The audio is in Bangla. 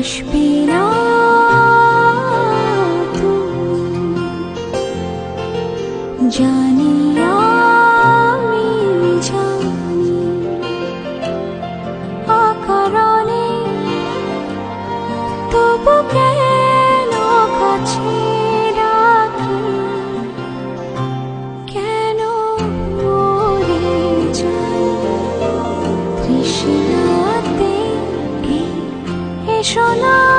Hush. শোনা।